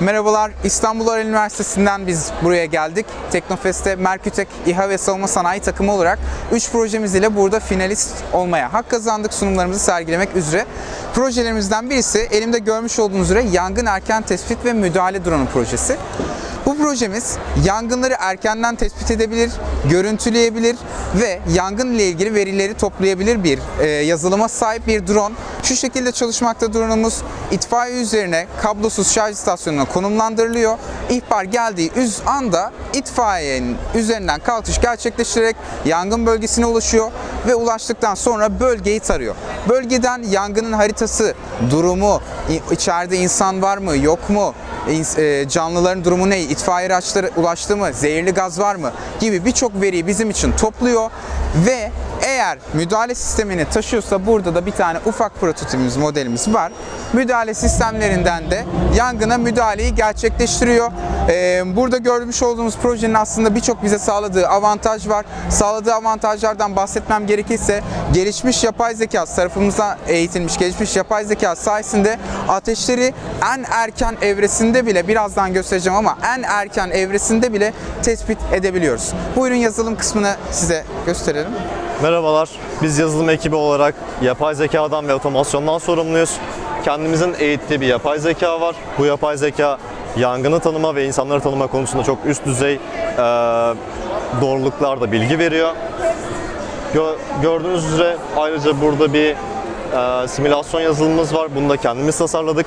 Merhabalar, İstanbul Oral Üniversitesi'nden biz buraya geldik. Teknofest'te Merkütek İHA ve Savunma Sanayi takımı olarak 3 projemiz ile burada finalist olmaya hak kazandık sunumlarımızı sergilemek üzere. Projelerimizden birisi elimde görmüş olduğunuz üzere yangın erken tespit ve müdahale drone projesi. Bu projemiz yangınları erkenden tespit edebilir, görüntüleyebilir ve yangın ile ilgili verileri toplayabilir bir e, yazılıma sahip bir drone. Şu şekilde çalışmakta drone'umuz itfaiye üzerine kablosuz şarj istasyonuna konumlandırılıyor. İhbar geldiği üz anda itfaiyenin üzerinden kalkış gerçekleştirerek yangın bölgesine ulaşıyor ve ulaştıktan sonra bölgeyi tarıyor. Bölgeden yangının haritası, durumu, içeride insan var mı, yok mu, e, canlıların durumu ne, itfaiye araçları ulaştı mı, zehirli gaz var mı? Gibi birçok veriyi bizim için topluyor ve eğer müdahale sistemini taşıyorsa burada da bir tane ufak prototipimiz, modelimiz var. Müdahale sistemlerinden de yangına müdahaleyi gerçekleştiriyor. E, burada görmüş olduğumuz projenin aslında birçok bize sağladığı avantaj var. Sağladığı avantajlardan bahsetmem gerekirse gelişmiş yapay zeka tarafımıza eğitilmiş gelişmiş yapay zeka sayesinde ateşleri en erken evresinde bile birazdan göstereceğim ama en erken evresinde bile tespit edebiliyoruz. Buyurun yazılım kısmını size gösterelim. Merhabalar, biz yazılım ekibi olarak yapay zekadan ve otomasyondan sorumluyuz. Kendimizin eğittiği bir yapay zeka var. Bu yapay zeka yangını tanıma ve insanları tanıma konusunda çok üst düzey e, doğruluklarda bilgi veriyor. Gö- gördüğünüz üzere ayrıca burada bir e, simülasyon yazılımımız var. Bunu da kendimiz tasarladık.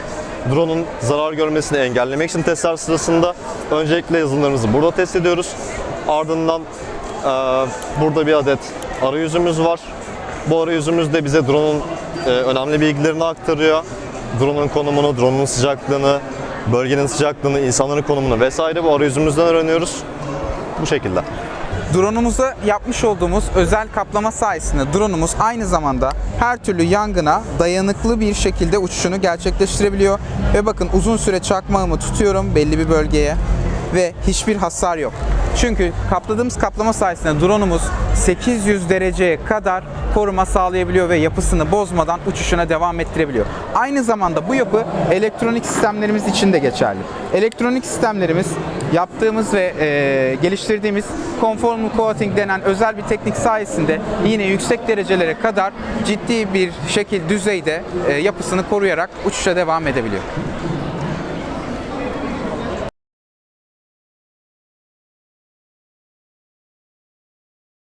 Drone'un zarar görmesini engellemek için testler sırasında öncelikle yazılımlarımızı burada test ediyoruz. Ardından burada bir adet arayüzümüz var. Bu arayüzümüz de bize drone'un e, önemli bilgilerini aktarıyor. Drone'un konumunu, drone'un sıcaklığını, bölgenin sıcaklığını, insanların konumunu vesaire bu arayüzümüzden öğreniyoruz. Bu şekilde. Drone'umuza yapmış olduğumuz özel kaplama sayesinde drone'umuz aynı zamanda her türlü yangına dayanıklı bir şekilde uçuşunu gerçekleştirebiliyor. Ve bakın uzun süre çakmağımı tutuyorum belli bir bölgeye ve hiçbir hasar yok. Çünkü kapladığımız kaplama sayesinde drone'umuz 800 dereceye kadar koruma sağlayabiliyor ve yapısını bozmadan uçuşuna devam ettirebiliyor. Aynı zamanda bu yapı elektronik sistemlerimiz için de geçerli. Elektronik sistemlerimiz yaptığımız ve e, geliştirdiğimiz conformal coating denen özel bir teknik sayesinde yine yüksek derecelere kadar ciddi bir şekil düzeyde e, yapısını koruyarak uçuşa devam edebiliyor.